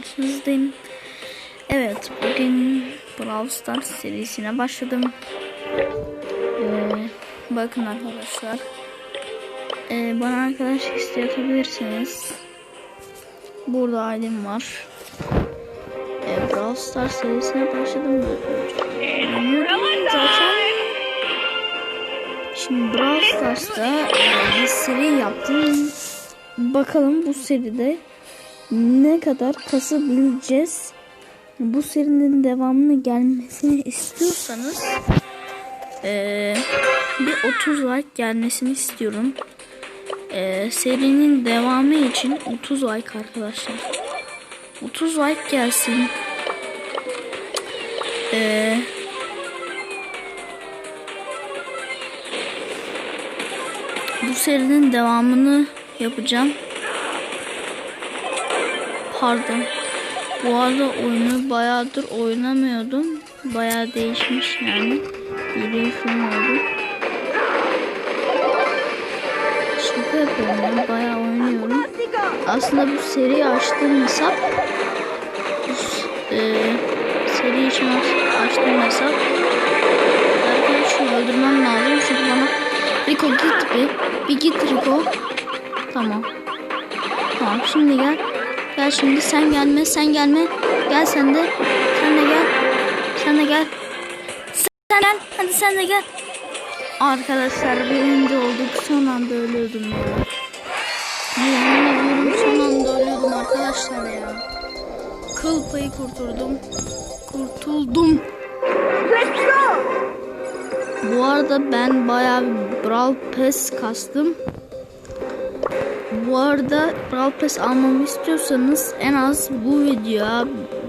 karşınızdayım. Evet bugün Brawl Stars serisine başladım. Ee, bakın arkadaşlar. Ee, bana arkadaş isteği atabilirsiniz. Burada aidim var. Ee, Brawl Stars serisine başladım. Şimdi Brawl Stars'ta e, bir seri yaptım. Bakalım bu seride ne kadar kasabileceğiz. Bu serinin devamını gelmesini istiyorsanız e, bir 30 like gelmesini istiyorum. E, serinin devamı için 30 like arkadaşlar. 30 like gelsin. Eee bu serinin devamını yapacağım. Pardon. Bu arada oyunu bayağıdır oynamıyordum. Bayağı değişmiş yani. Film oldu. Şaka yapıyorum yani bayağı oynuyorum. Aslında bu seri açtığım hesap e, seri için açtığım hesap Derken şunu öldürmem lazım çünkü bana Rico git bir. Bir git Rico. Tamam. Tamam şimdi gel. Gel şimdi sen gelme sen gelme. Gel sen de. Sen de gel. Sen de gel. Sen gel. Hadi sen de gel. Arkadaşlar birinci olduk. Son anda ölüyordum ya. Yemin ediyorum son anda ölüyordum arkadaşlar ya. Kıl payı kurtuldum. Kurtuldum. Bu arada ben bayağı bir Brawl Pass kastım. Bu arada Brawl Pass almamı istiyorsanız en az bu videoya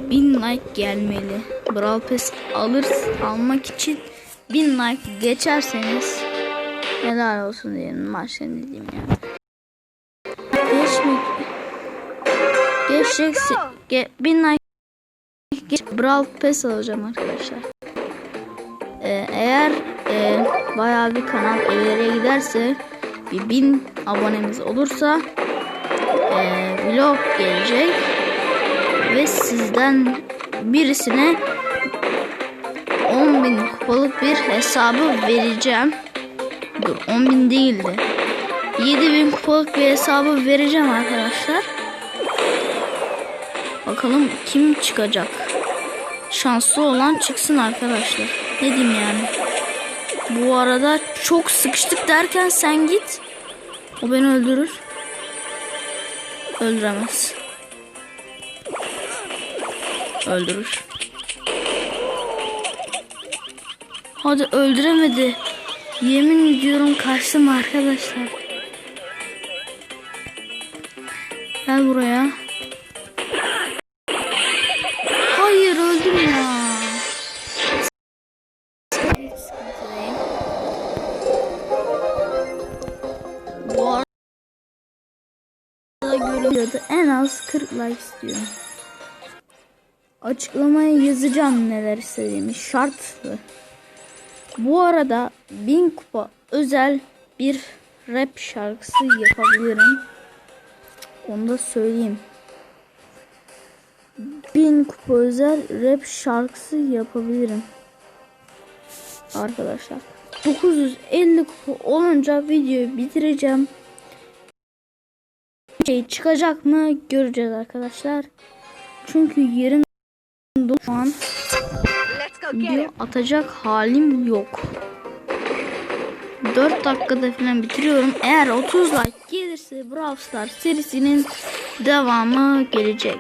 1000 like gelmeli. Brawl Pass alır almak için 1000 like geçerseniz helal olsun diyelim. Ne diyeyim yani. Geçmek geçecekse ge, 1000 like geç, Brawl Pass alacağım arkadaşlar. Ee, eğer e, bayağı bir kanal ileri giderse bir bin abonemiz olursa e, vlog gelecek ve sizden birisine 10 bin kupalık bir hesabı vereceğim. Dur 10 bin değildi. 7 bin kupalık bir hesabı vereceğim arkadaşlar. Bakalım kim çıkacak. Şanslı olan çıksın arkadaşlar. Ne diyeyim yani. Bu arada çok sıkıştık derken sen git. O beni öldürür. Öldüremez. Öldürür. Hadi öldüremedi. Yemin ediyorum kaçtım arkadaşlar. Gel buraya. Görülüyordu. En az 40 like istiyorum. Açıklamaya yazacağım neler istediğimi. Şartlı. Bu arada 1000 kupa özel bir rap şarkısı yapabilirim. Onu da söyleyeyim. 1000 kupa özel rap şarkısı yapabilirim. Arkadaşlar. 950 kupa olunca videoyu bitireceğim. Şey çıkacak mı göreceğiz arkadaşlar. Çünkü dolu şu an video atacak halim yok. 4 dakikada falan bitiriyorum. Eğer 30 like gelirse Brawl Stars serisinin devamı gelecek.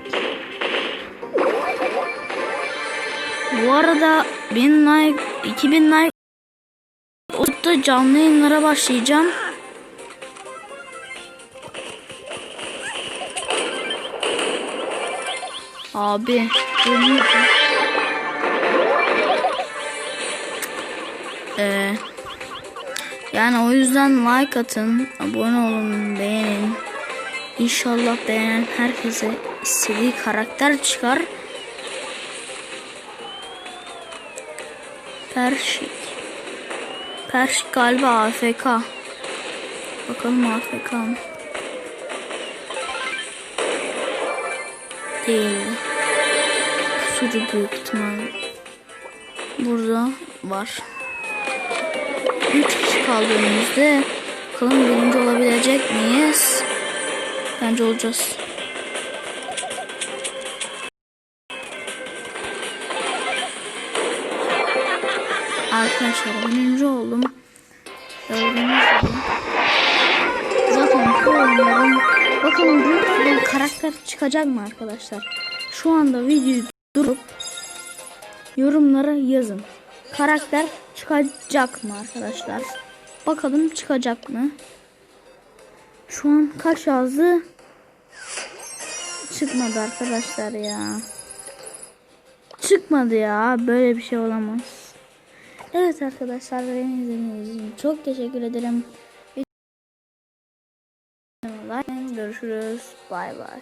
Bu arada 1000 like 2000 like da canlı yayınlara başlayacağım. Abi. Ee, yani o yüzden like atın, abone olun, beğenin. İnşallah beğenen herkese istediği karakter çıkar. Perşik. Perşik galiba AFK. Bakalım AFK mı? Değildi. Pusucu büyük ihtimal. Burada var. 3 kişi kaldı önümüzde. Bakalım birinci olabilecek miyiz? Bence olacağız. Arkadaşlar birinci oldum. Gördüğünüz gibi. Zaten pro oynuyorum. Bakalım bu bir karakter çıkacak mı arkadaşlar? Şu anda videoyu durup yorumlara yazın. Karakter çıkacak mı arkadaşlar? Bakalım çıkacak mı? Şu an kaç yazdı? Çıkmadı arkadaşlar ya. Çıkmadı ya. Böyle bir şey olamaz. Evet arkadaşlar beni izlediğiniz için çok teşekkür ederim. Görüşürüz. Bay bay.